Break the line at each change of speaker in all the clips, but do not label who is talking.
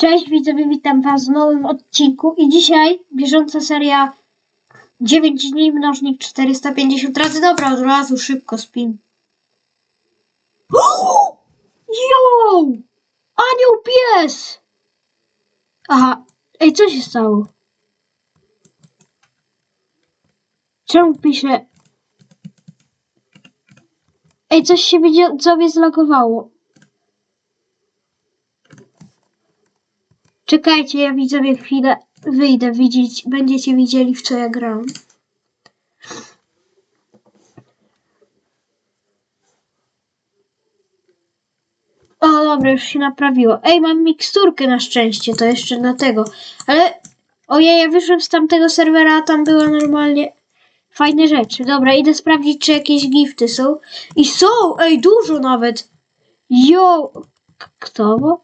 Cześć widzowie, witam was w nowym odcinku i dzisiaj bieżąca seria 9 dni mnożnik 450 razy. Dobra, od razu szybko spin. Yo! Anioł pies! Aha, ej, co się stało? Czemu pisze... Ej, coś się widzowie zlogowało. Czekajcie, ja widzowie chwilę wyjdę, widzieć, będziecie widzieli w co ja gram. O, dobra, już się naprawiło. Ej, mam miksturkę na szczęście, to jeszcze dlatego. Ale, ojej, ja wyszłem z tamtego serwera, a tam były normalnie fajne rzeczy. Dobra, idę sprawdzić, czy jakieś gifty są. I są, ej, dużo nawet. Jo, kto?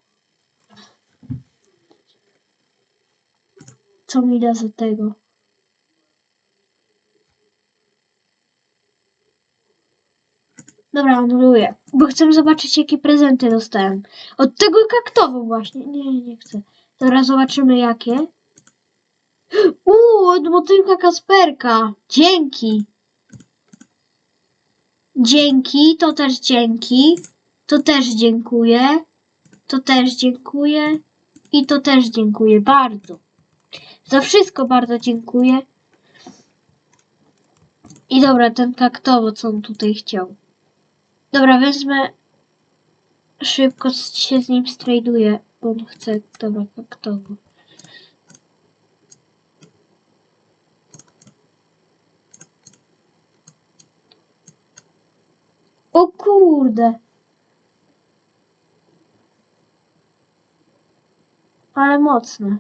Co mi da za tego? Dobra, anuluję. Bo chcę zobaczyć, jakie prezenty dostałem. Od tego kaktowo właśnie. Nie, nie chcę. Dobra, zobaczymy jakie. Uuu, od motylka Kasperka. Dzięki. Dzięki, to też dzięki. To też dziękuję. To też dziękuję. I to też dziękuję bardzo. Za wszystko bardzo dziękuję. I dobra, ten kaktowo, co on tutaj chciał. Dobra, wezmę. Szybko się z nim straduję, bo on chce. Dobra, kaktowo. O kurde. Ale mocne.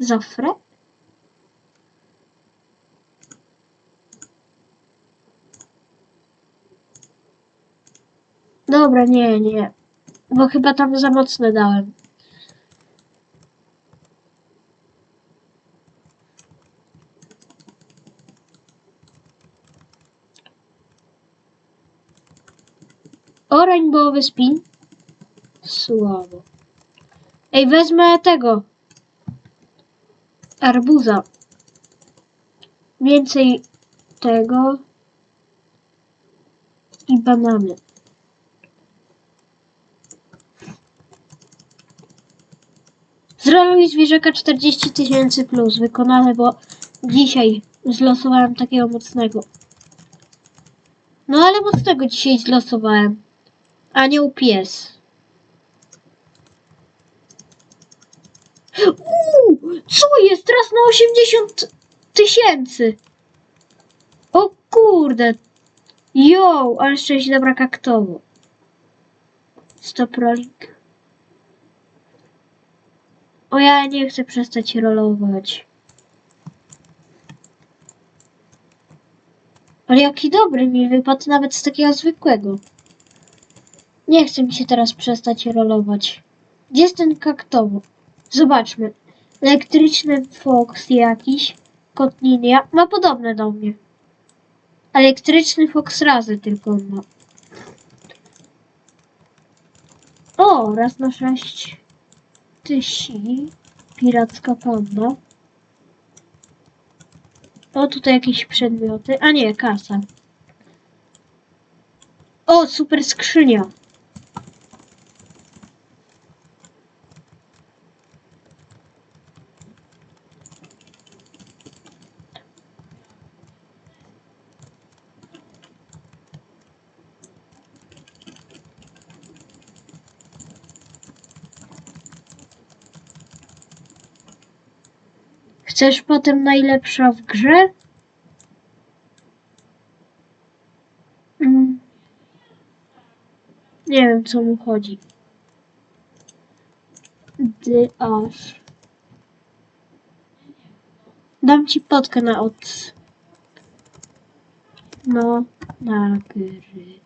Zafre? Dobra, nie, nie. Bo chyba tam za mocne dałem. O, rainbowy spin. Słabo. Ej, wezmę tego. Arbuza. Więcej tego. I banany. Zroluj zwierzaka 40 tysięcy plus. Wykonane, bo dzisiaj zlosowałem takiego mocnego. No ale mocnego dzisiaj zlosowałem. Anioł pies. Uuu, co jest? Teraz na 80 tysięcy. O kurde. Jo, ale szczęście dobra kaktowo. Stop rolling. O ja nie chcę przestać rolować. Ale jaki dobry mi wypadł nawet z takiego zwykłego. Nie chce mi się teraz przestać rolować. Gdzie jest ten kaktowo? Zobaczmy. Elektryczny Fox jakiś. Kotlinia. Ma podobne do mnie. Elektryczny Fox razy tylko on ma. O, raz na sześć tysi. Piracka panda. O, tutaj jakieś przedmioty. A nie, kasa. O, super skrzynia. Chcesz potem najlepsza w grze? Mm. Nie wiem, co mu chodzi. Dy aż. Dam ci potkę na od. No, nagrywy.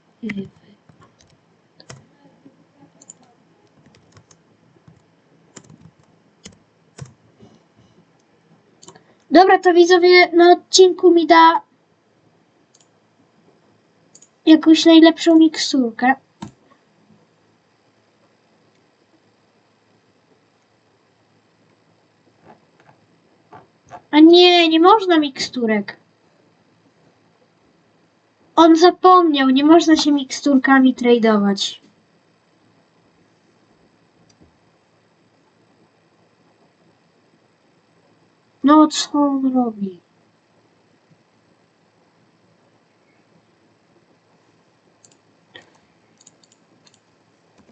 Dobra, to widzowie na odcinku mi da jakąś najlepszą miksurkę. A nie, nie można miksturek. On zapomniał, nie można się miksturkami tradeować. Co on robi?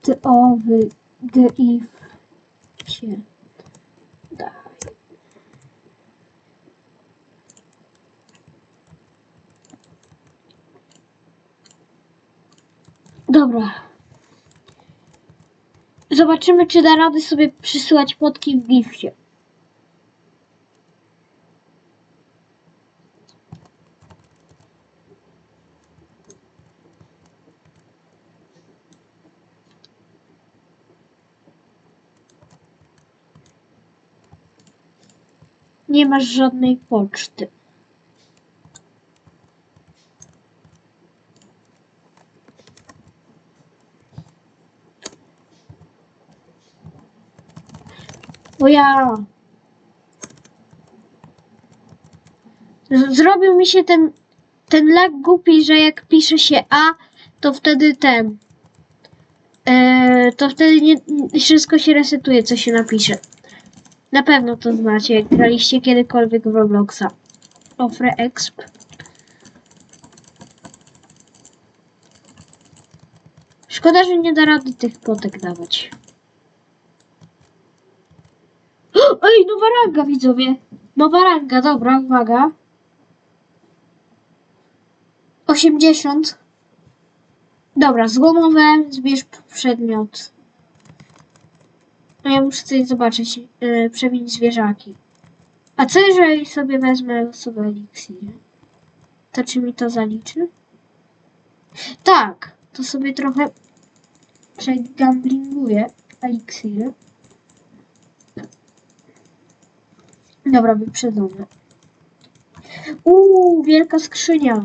Ty owy, gif się daj. Dobra. Zobaczymy, czy da rady sobie przysyłać fotki w gifcie. Nie masz żadnej poczty. Bo ja. Zrobił mi się ten, ten lag głupi, że jak pisze się A, to wtedy ten. E, to wtedy nie, wszystko się resetuje, co się napisze. Na pewno to znacie, jak graliście kiedykolwiek w Robloxa. Ofre Exp. Szkoda, że nie da rady tych potek dawać. Ej, nowa ranga, widzowie. Nowa ranga, dobra, uwaga. 80. Dobra, złomowe, zbierz przedmiot. No ja muszę coś zobaczyć, yy, przebić zwierzaki. A co jeżeli sobie wezmę losowe eliksiry? To czy mi to zaliczy? Tak, to sobie trochę przegamblinguję eliksiry. Dobra, wyprzedzone. Uuu, wielka skrzynia.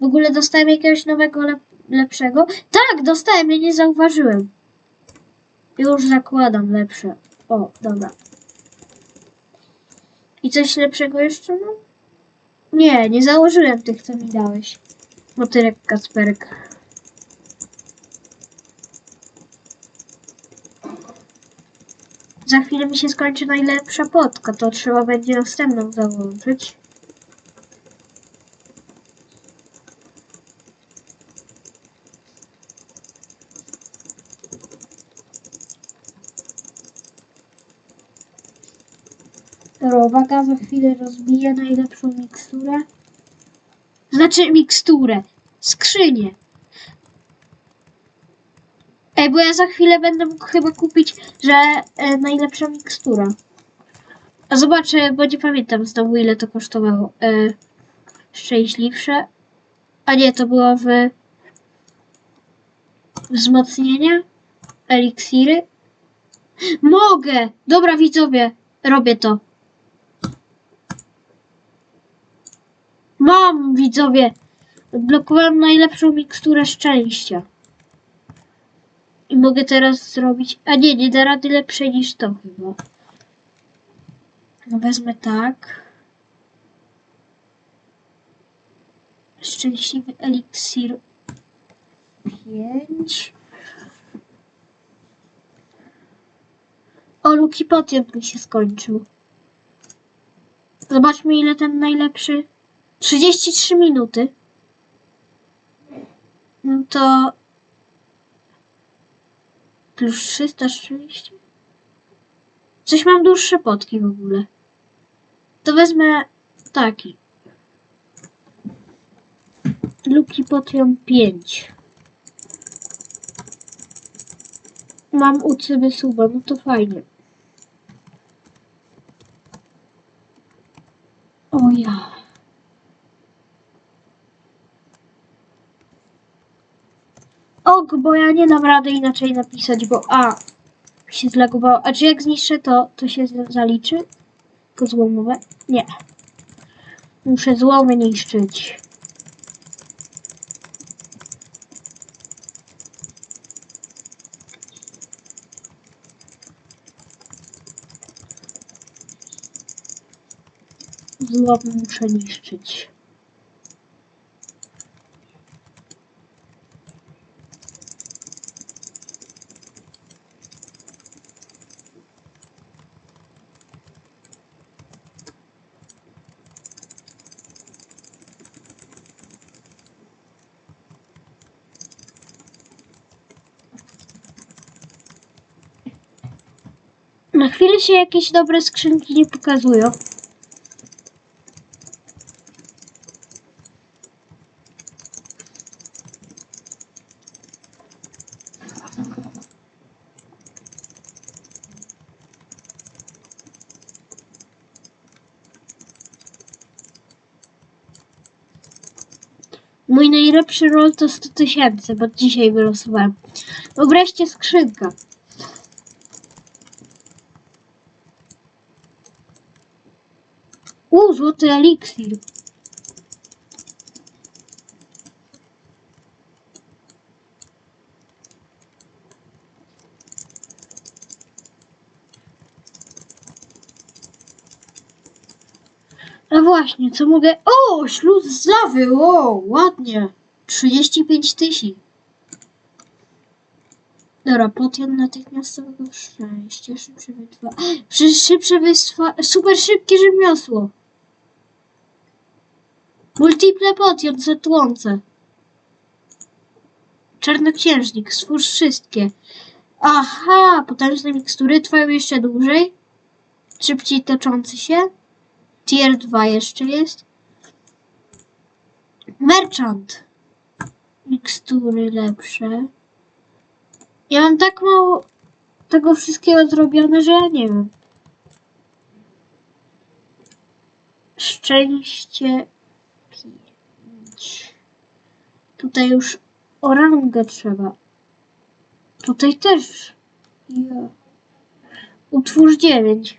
W ogóle dostałem jakiegoś nowego, lep lepszego. Tak, dostałem, ja nie zauważyłem. Już zakładam lepsze. O, dobra. I coś lepszego jeszcze mam? Nie, nie założyłem tych, co mi dałeś. Motylek Kasperek. Za chwilę mi się skończy najlepsza potka, to trzeba będzie następną załączyć. Uwaga, za chwilę rozbiję najlepszą miksturę. Znaczy miksturę, skrzynię. Ej, bo ja za chwilę będę mógł chyba kupić, że e, najlepsza mikstura. A zobaczę, bo nie pamiętam znowu ile to kosztowało. E, szczęśliwsze. A nie, to było w. Eliksiry. Mogę! Dobra widzowie, robię to. Mam widzowie. Blokowałem najlepszą miksturę szczęścia. I mogę teraz zrobić. A nie, nie da rady lepszej niż to chyba. No wezmę tak. Szczęśliwy eliksir 5. O, Luki Potion mi się skończył. Zobaczmy ile ten najlepszy. 33 minuty. No to plus 330. Coś mam dłuższe potki w ogóle. To wezmę taki. Luki Potion 5. Mam u ciebie suba, no to fajnie. O ja. ok, bo ja nie dam rady inaczej napisać, bo a się zlagowało. A czy jak zniszczę to, to się zaliczy? Tylko złomowe? Nie. Muszę złomy niszczyć. Złom muszę niszczyć. Na chwilę się jakieś dobre skrzynki nie pokazują. Mój najlepszy roll to 100 tysięcy, bo dzisiaj wylosowałem. No wreszcie skrzynka. U, złoty eliksir. No właśnie, co mogę... O, śluz z o, ładnie. 35 tysięcy. Dobra, potion natychmiastowego szczęścia, szybsze wytwa... Szybsze wyswa... Super szybkie rzemiosło. Multiple potion za tłące. Czarnoksiężnik, stwórz wszystkie. Aha, potężne mikstury trwają jeszcze dłużej. Szybciej toczący się. Tier 2 jeszcze jest. Merchant. Mikstury lepsze. Ja mam tak mało tego wszystkiego zrobione, że ja nie wiem. Szczęście 5. Tutaj już orangę trzeba. Tutaj też. Ja. Utwórz 9.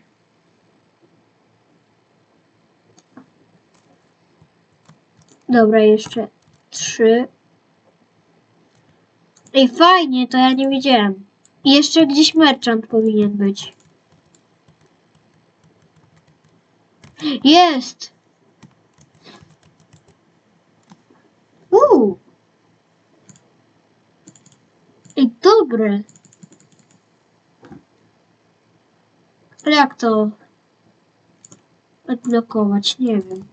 Dobra, jeszcze 3. Ej, fajnie, to ja nie wiedziałem. I jeszcze gdzieś merchant powinien być. Jest! Uuu! Ej, dobre. Ale jak to odblokować? Nie wiem.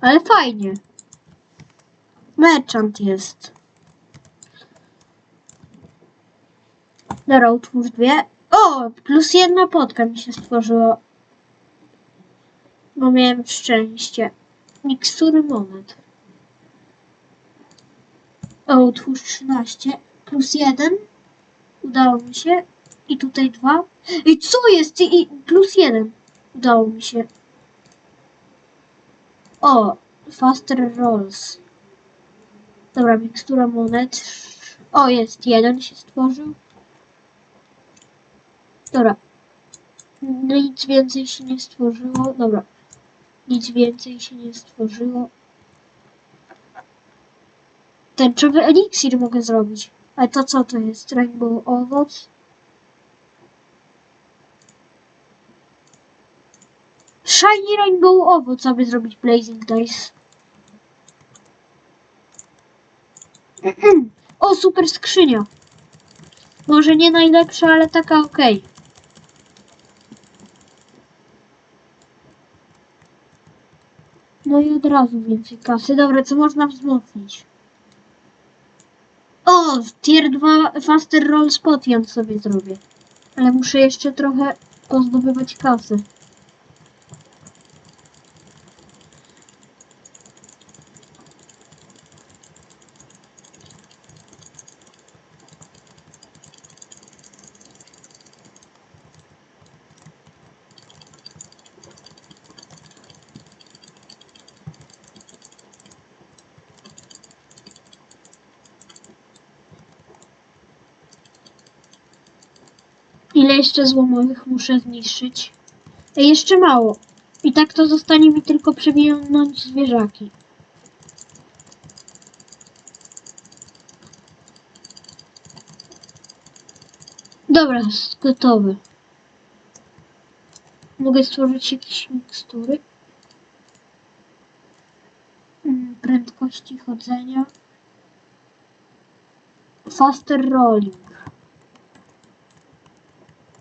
Ale fajnie. Merchant jest. Dobra, utwórz dwie. O! Plus jedna potka mi się stworzyła. Bo miałem szczęście. Mikstury monet. O, utwórz 13. Plus jeden. Udało mi się. I tutaj dwa. I co jest? I plus jeden. Udało mi się. O! Faster Rolls. Dobra, mikstura monet. O, jest jeden się stworzył. Dobra. Nic więcej się nie stworzyło. Dobra. Nic więcej się nie stworzyło. Tęczowy eliksir mogę zrobić. Ale to co to jest? Rainbow owoc? Shiny Rainbow owoc, aby zrobić Blazing Dice. O, super skrzynia. Może nie najlepsza, ale taka okej. No i od razu więcej kasy. Dobra, co można wzmocnić? O, tier 2 Faster Roll Spot ja sobie zrobię. Ale muszę jeszcze trochę pozdobywać kasy. Ile jeszcze złomowych muszę zniszczyć? Jeszcze mało. I tak to zostanie mi tylko przewinąć zwierzaki. Dobra, gotowy. Mogę stworzyć jakieś mikstury. szybkości chodzenia. Faster rolling.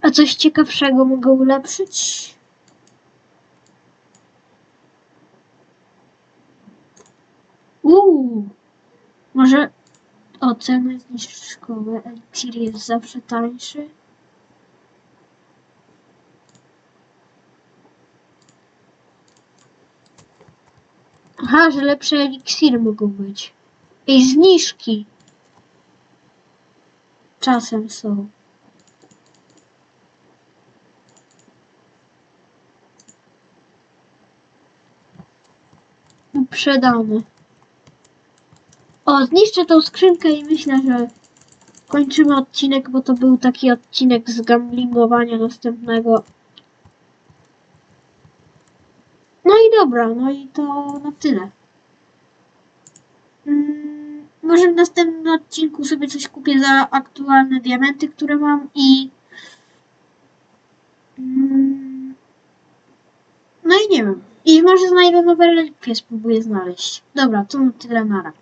A coś ciekawszego mogę ulepszyć? Uuu, może oceny zniżkowe. Eliksir jest zawsze tańszy. Aha, że lepsze eliksiry mogą być. I zniżki. Czasem są. Uprzedane. O, zniszczę tą skrzynkę i myślę, że kończymy odcinek, bo to był taki odcinek z gamblingowania następnego. No i dobra, no i to na tyle. Mm, może w następnym odcinku sobie coś kupię za aktualne diamenty, które mam i... Mm, no i nie wiem. I może znajdę nowe relikwie, spróbuję znaleźć. Dobra, to na tyle nara.